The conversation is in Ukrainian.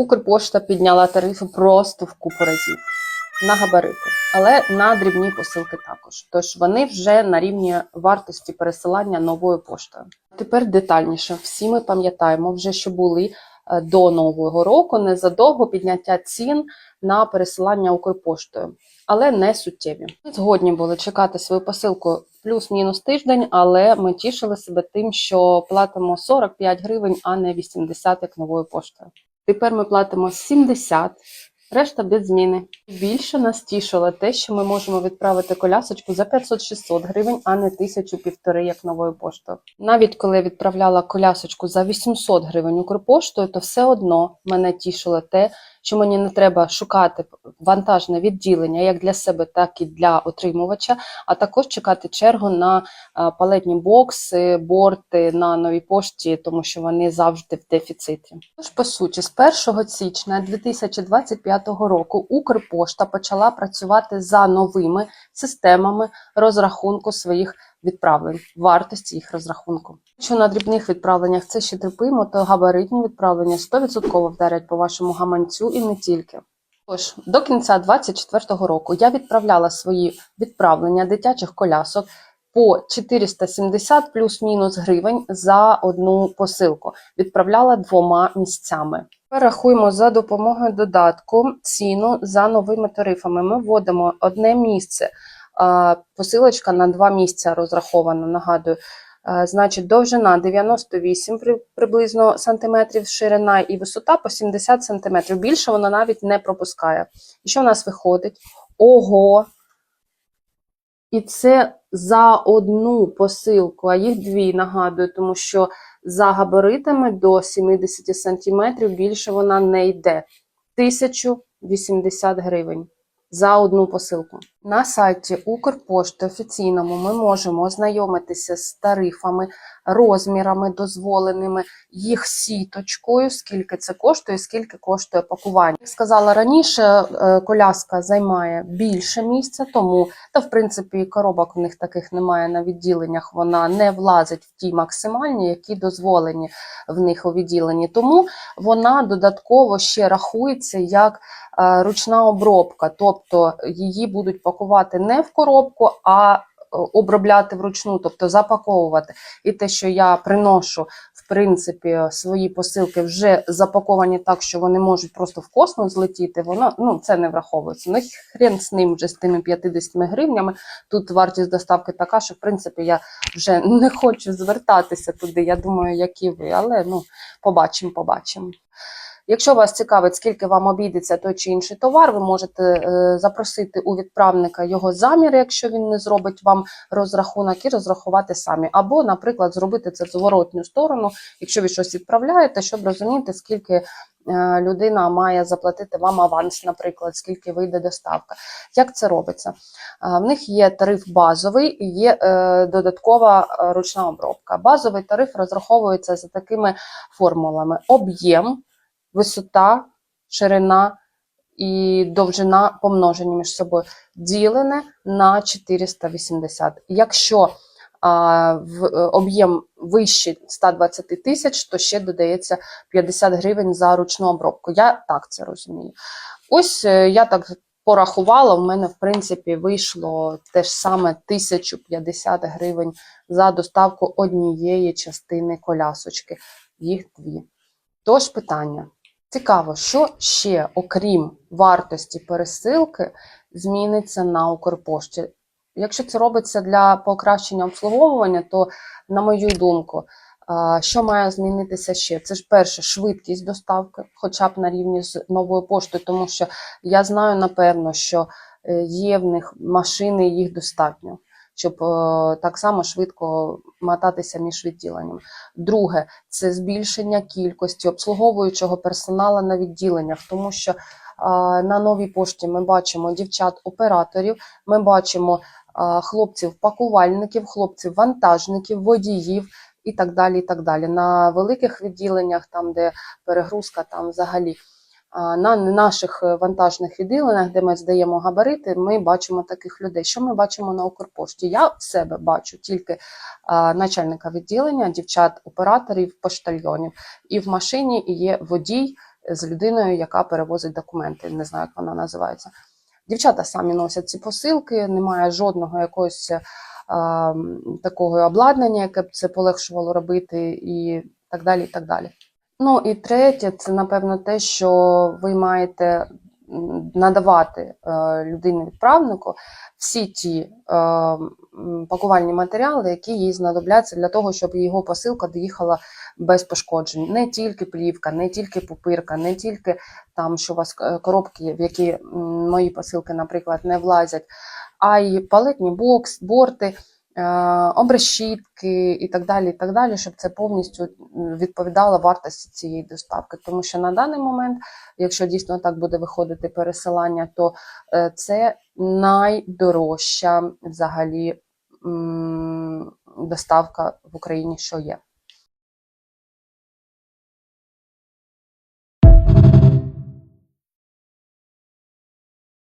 Укрпошта підняла тарифи просто в купу разів на габарити, але на дрібні посилки також. Тож вони вже на рівні вартості пересилання новою поштою. Тепер детальніше. Всі ми пам'ятаємо вже, що були е, до нового року незадовго підняття цін на пересилання Укрпоштою, але не суттєві. Ми згодні були чекати свою посилку плюс-мінус тиждень, але ми тішили себе тим, що платимо 45 гривень, а не 80, як новою поштою. Тепер ми платимо 70, решта без зміни. Більше нас тішило те, що ми можемо відправити колясочку за 500-600 гривень, а не тисячу півтори, як новою поштою. Навіть коли я відправляла колясочку за 800 гривень Укрпоштою, то все одно мене тішило те, що мені не треба шукати вантажне відділення як для себе, так і для отримувача, а також чекати чергу на палетні бокси, борти на новій пошті, тому що вони завжди в дефіциті. Тож, по суті, з 1 січня 2025 року Укрпошта почала працювати за новими системами розрахунку своїх відправлень, вартості їх розрахунку. Якщо на дрібних відправленнях це ще терпимо, то габаритні відправлення 100% вдарять по вашому гаманцю і не тільки. Тож, до кінця 2024 року я відправляла свої відправлення дитячих колясок по 470 плюс-мінус гривень за одну посилку. Відправляла двома місцями. Рахуємо за допомогою додатку ціну за новими тарифами. Ми вводимо одне місце. Посилочка на два місця розрахована, нагадую. Значить, довжина 98 приблизно сантиметрів, ширина і висота по 70 сантиметрів. Більше вона навіть не пропускає. І що в нас виходить? Ого! І це за одну посилку, а їх дві, нагадую, тому що за габаритами до 70 сантиметрів більше вона не йде. 1080 гривень за одну посилку. На сайті Укрпошти офіційному ми можемо ознайомитися з тарифами, розмірами дозволеними, їх сіточкою, скільки це коштує, скільки коштує пакування. Як сказала раніше, е, коляска займає більше місця, тому та в принципі коробок в них таких немає на відділеннях. Вона не влазить в ті максимальні, які дозволені в них у відділенні. Тому вона додатково ще рахується як е, ручна обробка, тобто її будуть пакувати не в коробку, а е, обробляти вручну, тобто запаковувати. І те, що я приношу, в принципі, свої посилки вже запаковані так, що вони можуть просто в космос злетіти, воно ну це не враховується. Ну хрен з ним вже з тими 50 гривнями. Тут вартість доставки така, що в принципі я вже не хочу звертатися туди. Я думаю, які ви, але ну побачимо, побачимо. Якщо вас цікавить, скільки вам обійдеться той чи інший товар, ви можете е, запросити у відправника його замір, якщо він не зробить вам розрахунок, і розрахувати самі. Або, наприклад, зробити це зворотню сторону, якщо ви щось відправляєте, щоб розуміти, скільки е, людина має заплатити вам аванс, наприклад, скільки вийде доставка. Як це робиться? Е, В них є тариф базовий і є додаткова ручна обробка. Базовий тариф розраховується за такими формулами: об'єм висота, ширина і довжина помножені між собою, ділене на 480. Якщо в, е, об'єм вище 120 тисяч, то ще додається 50 гривень за ручну обробку. Я так це розумію. Ось е, я так порахувала, в мене, в принципі, вийшло те ж саме 1050 гривень за доставку однієї частини колясочки. Їх дві. Тож питання. Цікаво, що ще, окрім вартості пересилки, зміниться на Укрпошті. Якщо це робиться для покращення обслуговування, то, на мою думку, що має змінитися ще? Це ж перше швидкість доставки, хоча б на рівні з новою поштою, тому що я знаю напевно, що е, є в них машини, їх достатньо, щоб е, так само швидко мотатися між відділеннями. Друге, це збільшення кількості обслуговуючого персоналу на відділеннях, тому що на новій пошті ми бачимо дівчат-операторів, ми бачимо хлопців-пакувальників, хлопців-вантажників, водіїв і так далі. і так далі. На великих відділеннях, там, де перегрузка, там взагалі. На наших е, вантажних відділеннях, де ми здаємо габарити, ми бачимо таких людей. Що ми бачимо на Укрпошті? Я в себе бачу тільки начальника відділення, дівчат-операторів, поштальйонів. І в машині є водій з людиною, яка перевозить документи. Не знаю, як вона називається. Дівчата самі носять ці посилки, немає жодного якогось е, такого обладнання, яке б це полегшувало робити, і так далі. і так далі. Ну і третє, це напевно те, що ви маєте надавати е, людині відправнику всі ті е, пакувальні матеріали, які їй знадобляться для того, щоб його посилка доїхала без пошкоджень. Не тільки плівка, не тільки пупирка, не тільки там, що у вас е, коробки, в які мої посилки, наприклад, не влазять, а й палетні бокс, борти. Е, Обрешітки і так далі, і так далі, щоб це повністю відповідало вартості цієї доставки. Тому що на даний момент, якщо дійсно так буде виходити пересилання, то е, це найдорожча взагалі доставка в Україні, що є.